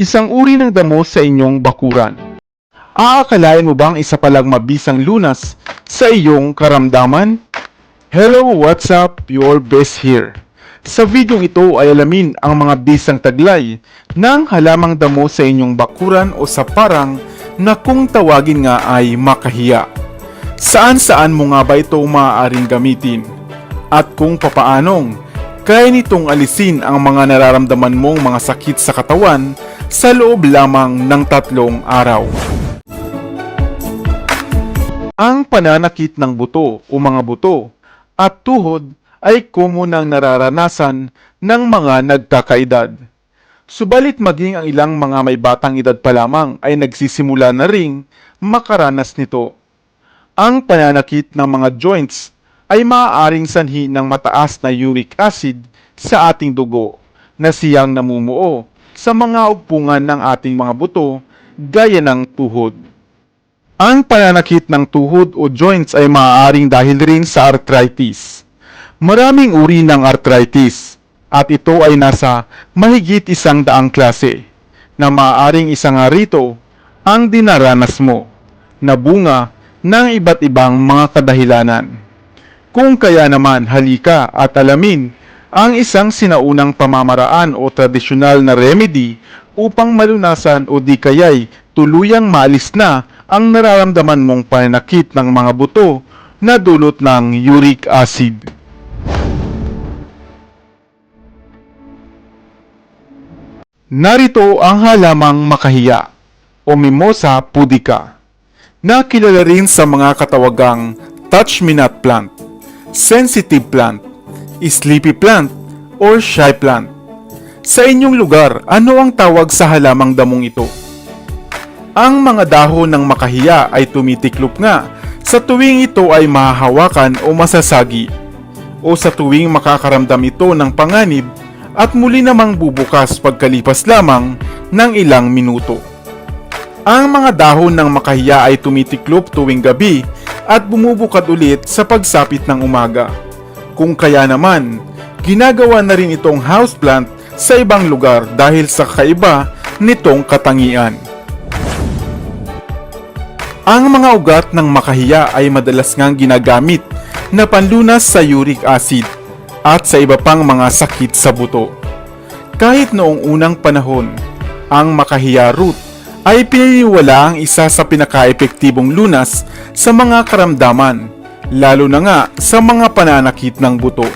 isang uri ng damo sa inyong bakuran. Aakalain mo bang isa palang mabisang lunas sa iyong karamdaman? Hello, what's up? Your best here. Sa videong ito ay alamin ang mga bisang taglay ng halamang damo sa inyong bakuran o sa parang na kung tawagin nga ay makahiya. Saan-saan mo nga ba ito maaaring gamitin? At kung papaanong kaya nitong alisin ang mga nararamdaman mong mga sakit sa katawan sa loob lamang ng tatlong araw. Ang pananakit ng buto o mga buto at tuhod ay common ang nararanasan ng mga nagkakaedad. Subalit maging ang ilang mga may batang edad pa lamang ay nagsisimula na ring makaranas nito. Ang pananakit ng mga joints ay maaaring sanhi ng mataas na uric acid sa ating dugo na siyang namumuo sa mga ugpungan ng ating mga buto gaya ng tuhod. Ang pananakit ng tuhod o joints ay maaaring dahil rin sa arthritis. Maraming uri ng arthritis at ito ay nasa mahigit isang daang klase na maaaring isa nga rito ang dinaranas mo na bunga ng iba't ibang mga kadahilanan. Kung kaya naman halika at alamin ang isang sinaunang pamamaraan o tradisyonal na remedy upang malunasan o di kaya'y tuluyang maalis na ang nararamdaman mong pananakit ng mga buto na dulot ng uric acid. Narito ang halamang makahiya o Mimosa pudica na kilala rin sa mga katawagang touch me not plant, sensitive plant, sleepy plant, or shy plant. Sa inyong lugar, ano ang tawag sa halamang damong ito? Ang mga dahon ng makahiya ay tumitiklop nga sa tuwing ito ay mahahawakan o masasagi o sa tuwing makakaramdam ito ng panganib at muli namang bubukas pagkalipas lamang ng ilang minuto. Ang mga dahon ng makahiya ay tumitiklop tuwing gabi at bumubukad ulit sa pagsapit ng umaga. Kung kaya naman, ginagawa na rin itong houseplant sa ibang lugar dahil sa kaiba nitong katangian. Ang mga ugat ng makahiya ay madalas ngang ginagamit na panlunas sa uric acid at sa iba pang mga sakit sa buto. Kahit noong unang panahon, ang makahiya root ay pininiwala ang isa sa pinaka-epektibong lunas sa mga karamdaman, lalo na nga sa mga pananakit ng buto.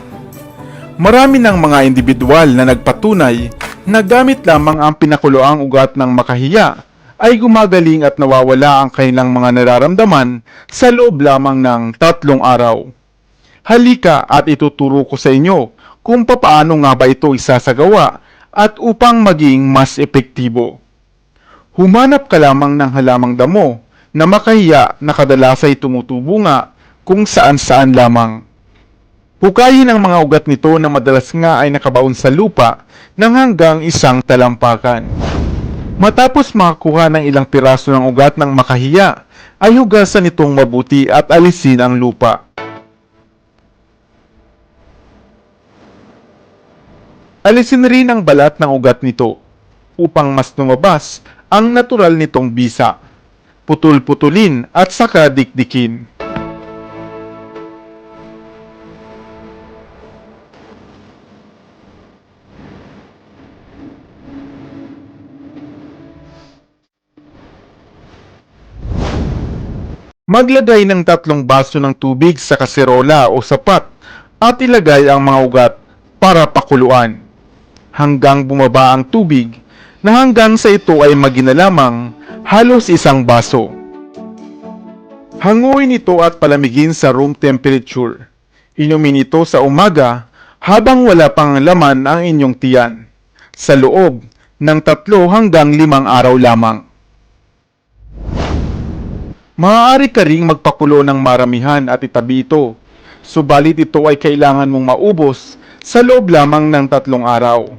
Marami ng mga individual na nagpatunay na gamit lamang ang pinakuloang ugat ng makahiya ay gumagaling at nawawala ang kanilang mga nararamdaman sa loob lamang ng tatlong araw. Halika at ituturo ko sa inyo kung papaano nga ba ito isasagawa at upang maging mas epektibo. Humanap ka lamang ng halamang damo na makahiya na kadalas ay tumutubo nga kung saan saan lamang. Hukayin ang mga ugat nito na madalas nga ay nakabaon sa lupa ng hanggang isang talampakan. Matapos makakuha ng ilang piraso ng ugat ng makahiya, ay hugasan itong mabuti at alisin ang lupa. Alisin rin ang balat ng ugat nito upang mas lumabas ang natural nitong bisa. Putul-putulin at saka dikdikin. Maglagay ng tatlong baso ng tubig sa kaserola o sapat at ilagay ang mga ugat para pakuluan. Hanggang bumaba ang tubig na hanggang sa ito ay magina lamang halos isang baso. Hanguin ito at palamigin sa room temperature. Inumin ito sa umaga habang wala pang laman ang inyong tiyan. Sa loob ng tatlo hanggang limang araw lamang. Maaari ka ring magpakulo ng maramihan at itabi ito. Subalit ito ay kailangan mong maubos sa loob lamang ng tatlong araw.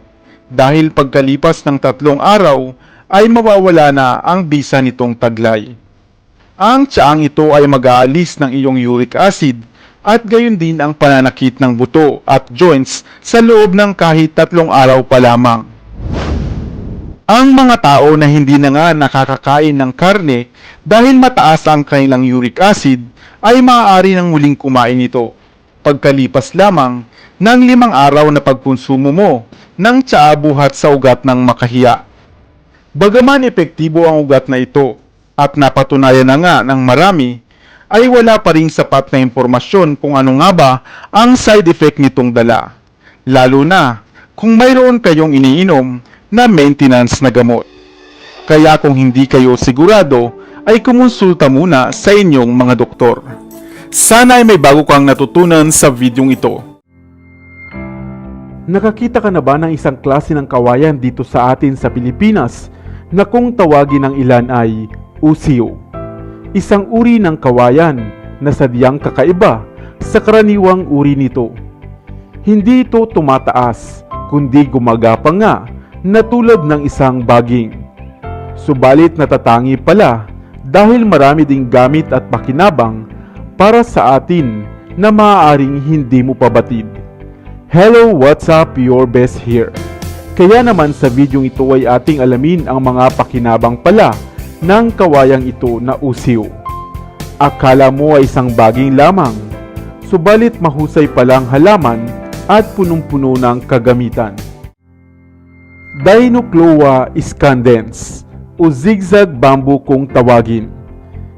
Dahil pagkalipas ng tatlong araw ay mawawala na ang bisa nitong taglay. Ang tiyaang ito ay mag-aalis ng iyong uric acid at gayon din ang pananakit ng buto at joints sa loob ng kahit tatlong araw pa lamang. Ang mga tao na hindi na nga nakakakain ng karne dahil mataas ang kanilang uric acid ay maaari nang muling kumain ito pagkalipas lamang ng limang araw na pagkonsumo mo ng tsaa buhat sa ugat ng makahiya. Bagaman epektibo ang ugat na ito at napatunayan na nga ng marami, ay wala pa ring sapat na impormasyon kung ano nga ba ang side effect nitong dala. Lalo na kung mayroon kayong iniinom na maintenance na gamot. Kaya kung hindi kayo sigurado, ay kumonsulta muna sa inyong mga doktor. Sana ay may bago kang natutunan sa videong ito. Nakakita ka na ba ng isang klase ng kawayan dito sa atin sa Pilipinas na kung tawagin ng ilan ay usiyo? Isang uri ng kawayan na sadyang kakaiba sa karaniwang uri nito. Hindi ito tumataas, kundi gumagapang nga na tulad ng isang baging. Subalit natatangi pala dahil marami ding gamit at pakinabang para sa atin na maaaring hindi mo pabatid. Hello, what's up? Your best here. Kaya naman sa videong ito ay ating alamin ang mga pakinabang pala ng kawayang ito na usiw. Akala mo ay isang baging lamang, subalit mahusay palang halaman at punong-puno ng kagamitan. Dinocloa scandens o zigzag bamboo kung tawagin.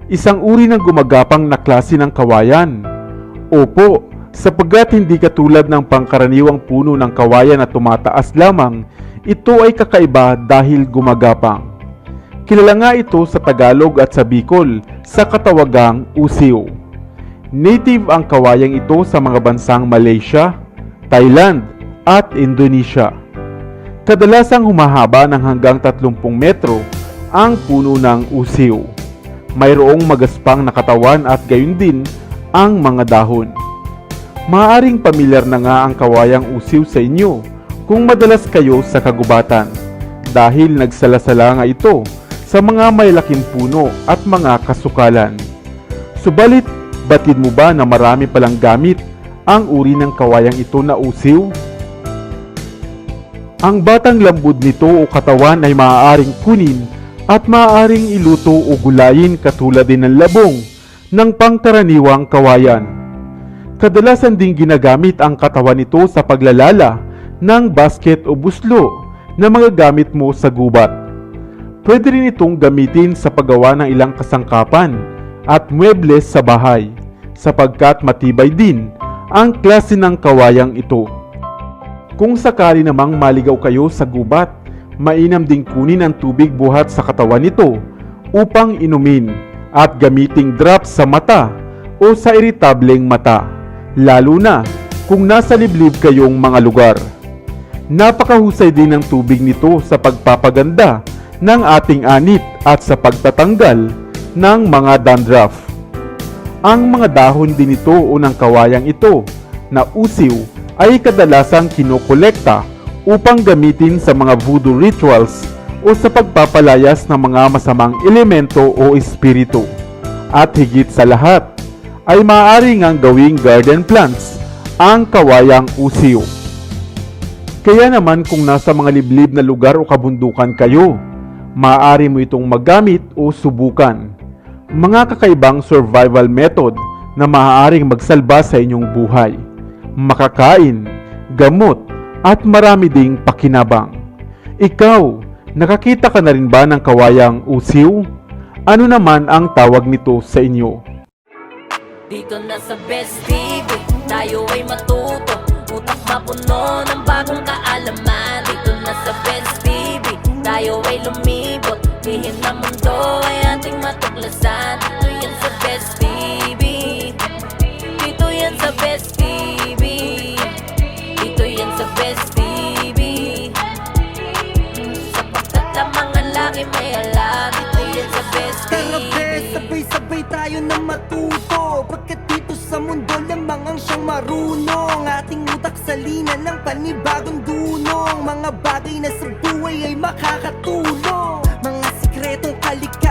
Isang uri ng gumagapang na klase ng kawayan. Opo, sapagkat hindi katulad ng pangkaraniwang puno ng kawayan na tumataas lamang, ito ay kakaiba dahil gumagapang. Kilala nga ito sa Tagalog at sa Bicol sa katawagang usiw. Native ang kawayang ito sa mga bansang Malaysia, Thailand at Indonesia. Kadalasang humahaba ng hanggang 30 metro ang puno ng usiw. Mayroong magaspang na katawan at gayon din ang mga dahon. Maaring pamilyar na nga ang kawayang usiw sa inyo kung madalas kayo sa kagubatan dahil nagsalasala nga ito sa mga maylaking puno at mga kasukalan. Subalit, batid mo ba na marami palang gamit ang uri ng kawayang ito na usiw? Ang batang lambud nito o katawan ay maaaring kunin at maaaring iluto o gulayin katulad din ng labong ng pangkaraniwang kawayan. Kadalasan ding ginagamit ang katawan nito sa paglalala ng basket o buslo na mga gamit mo sa gubat. Pwede rin itong gamitin sa paggawa ng ilang kasangkapan at muebles sa bahay sapagkat matibay din ang klase ng kawayang ito. Kung sakali namang maligaw kayo sa gubat, mainam ding kunin ang tubig buhat sa katawan nito upang inumin at gamiting drop sa mata o sa iritableng mata, lalo na kung nasa liblib kayong mga lugar. Napakahusay din ng tubig nito sa pagpapaganda ng ating anit at sa pagtatanggal ng mga dandruff. Ang mga dahon din ito o ng kawayang ito na usiw ay kadalasang kinokolekta upang gamitin sa mga voodoo rituals o sa pagpapalayas ng mga masamang elemento o espiritu. At higit sa lahat, ay maaari ngang gawing garden plants ang kawayang usiw. Kaya naman kung nasa mga liblib na lugar o kabundukan kayo, maaari mo itong magamit o subukan. Mga kakaibang survival method na maaaring magsalba sa inyong buhay makakain, gamot, at marami ding pakinabang. Ikaw, nakakita ka na rin ba ng kawayang usiw? Ano naman ang tawag nito sa inyo? Dito na sa Best TV, tayo ay matuto Utak mapuno ng bagong kaalaman Dito na sa Best TV, tayo ay lumibot say I love you to you the Tara sabay-sabay tayo na matuto. Pagkat dito sa mundo lamang ang siyang marunong. Ating utak salina ng panibagong dunong. Mga bagay na sa buhay ay makakatulong. Mga sikretong kalikasan